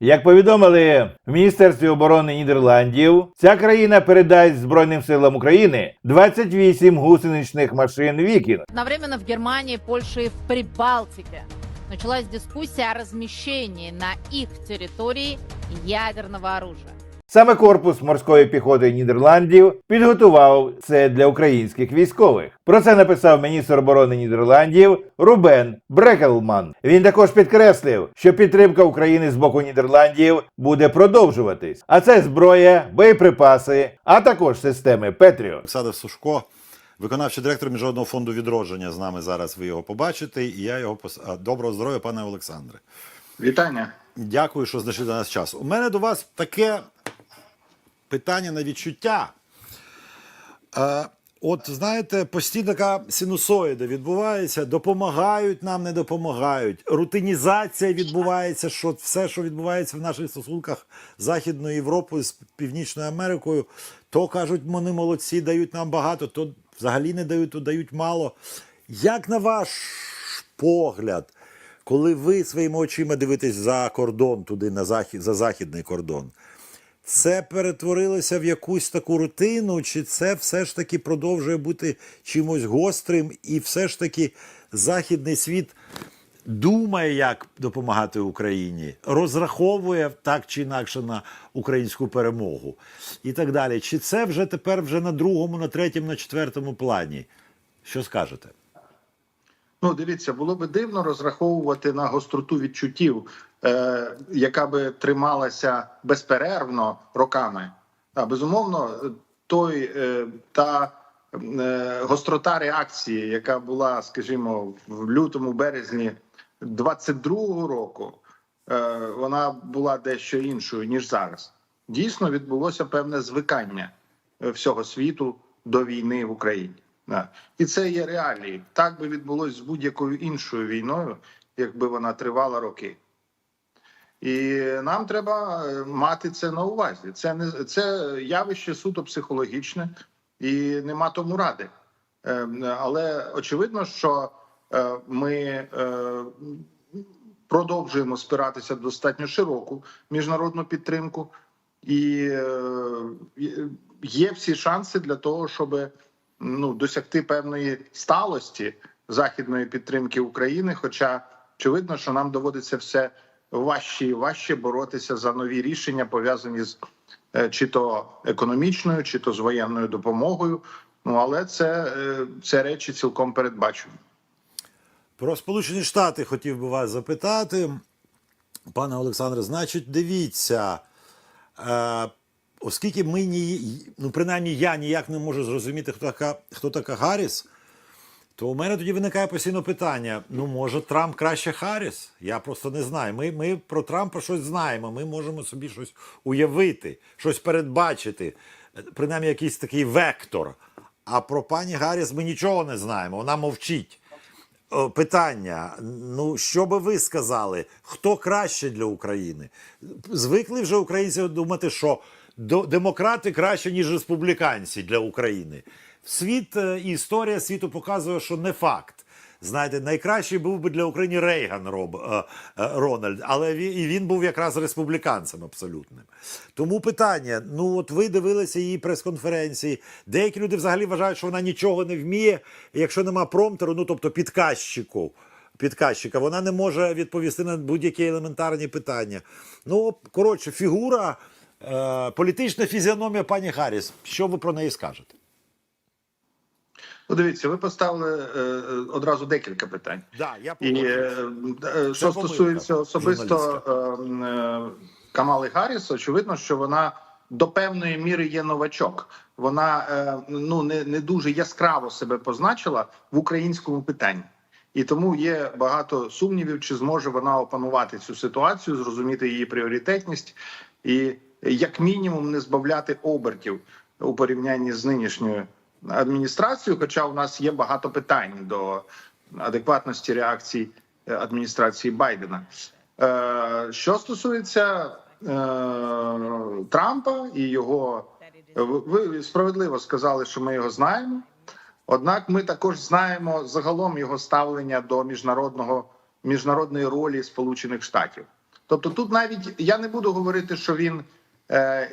Як повідомили в Міністерстві оборони Нідерландів, ця країна передасть Збройним силам України 28 гусеничних машин Вікінг. Одновременно в Германії, Польщі і в Прибалтиці началась дискуссия о размещении на их территории ядерного оружия. Саме корпус морської піхоти Нідерландів підготував це для українських військових. Про це написав міністр оборони Нідерландів Рубен Брекелман. Він також підкреслив, що підтримка України з боку Нідерландів буде продовжуватись. А це зброя, боєприпаси, а також системи Петріо. Олександр Сушко, виконавчий директор Міжнародного фонду відродження. З нами зараз ви його побачите. І я його пос... доброго здоров'я, пане Олександре. Вітання. Дякую, що знайшли до нас час. У мене до вас таке питання на відчуття. Е, от знаєте, постійно така синусоїда відбувається, допомагають нам, не допомагають. Рутинізація відбувається, що все, що відбувається в наших стосунках з Західною Європою, з Північною Америкою, то кажуть, вони молодці, дають нам багато, то взагалі не дають, то дають мало. Як на ваш погляд, коли ви своїми очима дивитесь за кордон, туди на захід, за західний кордон, це перетворилося в якусь таку рутину, чи це все ж таки продовжує бути чимось гострим, і все ж таки західний світ думає, як допомагати Україні, розраховує так чи інакше на українську перемогу і так далі. Чи це вже тепер вже на другому, на третьому, на четвертому плані? Що скажете? Ну, дивіться, було би дивно розраховувати на гостроту відчуттів, е, яка би трималася безперервно роками. А безумовно, той е, та е, гострота реакції, яка була, скажімо, в лютому березні 22-го року, е, вона була дещо іншою ніж зараз. Дійсно відбулося певне звикання е, всього світу до війни в Україні. І це є реалії. Так би відбулося з будь-якою іншою війною, якби вона тривала роки. І нам треба е, мати це на увазі. Це не це явище суто психологічне і нема тому ради. Е, Але очевидно, що е, ми е, продовжуємо спиратися достатньо широку міжнародну підтримку, і є всі шанси для того, щоб ну, досягти певної сталості західної підтримки України. Хоча очевидно, що нам доводиться все важче і важче боротися за нові рішення, пов'язані з е, чи то економічною, чи то з воєнною допомогою. Ну але це, е, це речі цілком передбачені. Про Сполучені Штати хотів би вас запитати, пане Олександре. Значить, дивіться, е, оскільки ми ні, ну принаймні я ніяк не можу зрозуміти, хто така, хто така Гарріс, то у мене тоді виникає постійно питання: ну, може, Трамп краще Харріс? Я просто не знаю. Ми, ми про Трампа щось знаємо, ми можемо собі щось уявити, щось передбачити, принаймні якийсь такий вектор. А про пані Гарріс ми нічого не знаємо, вона мовчить. Питання: ну що би ви сказали, хто краще для України? Звикли вже українці думати, що демократи краще, ніж республіканці для України. Світ е, і історія світу показує, що не факт. Знаєте, найкращий був би для України Рейган Роб, е, е, Рональд, але він, і він був якраз республіканцем абсолютним. Тому питання: ну от ви дивилися її прес-конференції. Деякі люди взагалі вважають, що вона нічого не вміє, якщо нема промтеру, ну тобто підказчику. Підказчика, вона не може відповісти на будь-які елементарні питання. Ну, коротше, фігура, е, політична фізіономія пані Харріс. Що ви про неї скажете? Ну, дивіться, ви поставили е, е, одразу декілька питань. Да, я І е, е, що стосується особисто е, е, Камали Гарріс, очевидно, що вона до певної міри є новачок. Вона е, ну не, не дуже яскраво себе позначила в українському питанні. І тому є багато сумнівів, чи зможе вона опанувати цю ситуацію, зрозуміти її пріоритетність і, як мінімум, не збавляти обертів у порівнянні з нинішньою адміністрацією. Хоча у нас є багато питань до адекватності реакцій е, адміністрації Байдена. Е, що стосується е, Трампа і його, ви справедливо сказали, що ми його знаємо. Однак ми також знаємо загалом його ставлення до міжнародного міжнародної ролі Сполучених Штатів. Тобто, тут навіть я не буду говорити, що він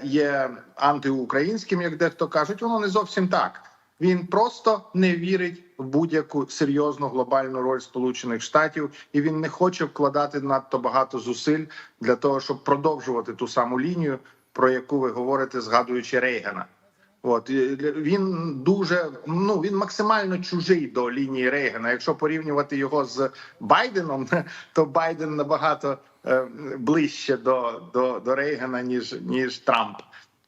є антиукраїнським, як дехто кажуть, воно не зовсім так. Він просто не вірить в будь-яку серйозну глобальну роль Сполучених Штатів, і він не хоче вкладати надто багато зусиль для того, щоб продовжувати ту саму лінію, про яку ви говорите, згадуючи Рейгана. От він дуже ну він максимально чужий до лінії Рейгана. Якщо порівнювати його з Байденом, то Байден набагато е, ближче до, до, до Рейгана, ніж ніж Трамп,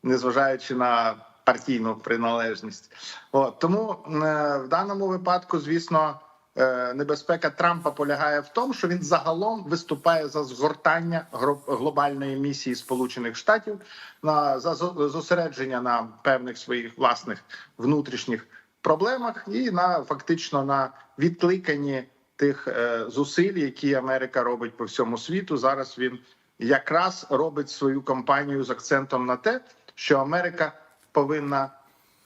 незважаючи на партійну приналежність. От тому е, в даному випадку, звісно. е, Небезпека Трампа полягає в тому, що він загалом виступає за згортання глобальної місії Сполучених Штатів на за зо- зосередження на певних своїх власних внутрішніх проблемах і на фактично на відкликанні тих е, зусиль, які Америка робить по всьому світу. Зараз він якраз робить свою кампанію з акцентом на те, що Америка повинна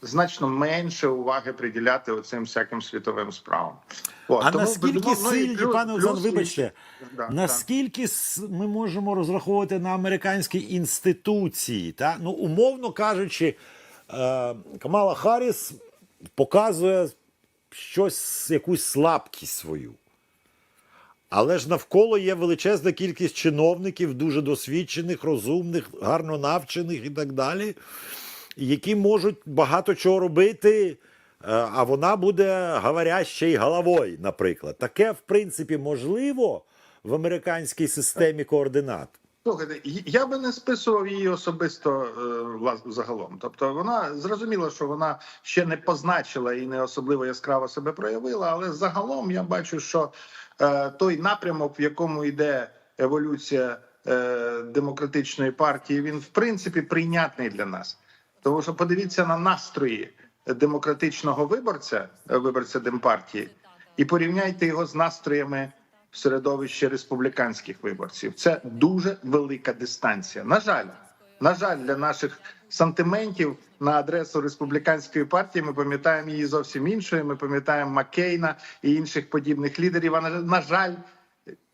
значно менше уваги приділяти оцим всяким світовим справам. От, А тому, наскільки сильні, плюс- пане плюс- вибачте, Да, наскільки с- ми можемо розраховувати на американські інституції? Та? Ну, умовно кажучи, е, Камала Харріс показує щось, якусь слабкість свою. Але ж навколо є величезна кількість чиновників, дуже досвідчених, розумних, гарно навчених і так далі, які можуть багато чого робити, е, а вона буде говорящою головою, наприклад. Таке, в принципі, можливо в американській системі координат. Слухайте, я би не списував її особисто е, влас- загалом. Тобто, вона зрозуміло, що вона ще не позначила і не особливо яскраво себе проявила, але загалом я бачу, що е, той напрямок, в якому йде еволюція е, демократичної партії, він в принципі прийнятний для нас. Тому що подивіться на настрої демократичного виборця, виборця демпартії, і порівняйте його з настроями в середовищі республіканських виборців. Це дуже велика дистанція. На жаль, на жаль, для наших сантиментів на адресу республіканської партії ми пам'ятаємо її зовсім іншою. Ми пам'ятаємо Маккейна і інших подібних лідерів. А на, жаль,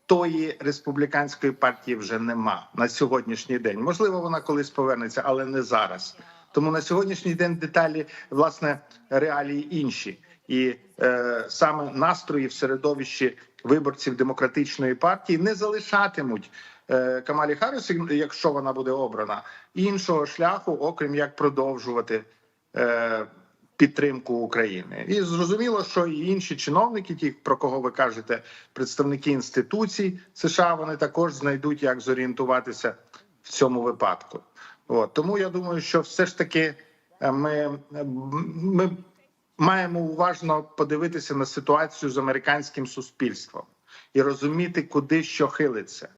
тої республіканської партії вже нема на сьогоднішній день. Можливо, вона колись повернеться, але не зараз. Тому на сьогоднішній день деталі власне реалії інші, і саме настрої в середовищі виборців демократичної партії не залишатимуть е, Камалі Харріс, якщо вона буде обрана, іншого шляху, окрім як продовжувати. Е, підтримку України. І зрозуміло, що і інші чиновники, ті, про кого ви кажете, представники інституцій США, вони також знайдуть, як зорієнтуватися в цьому випадку. От тому я думаю, що все ж таки е, ми, ми маємо уважно подивитися на ситуацію з американським суспільством і розуміти, куди що хилиться.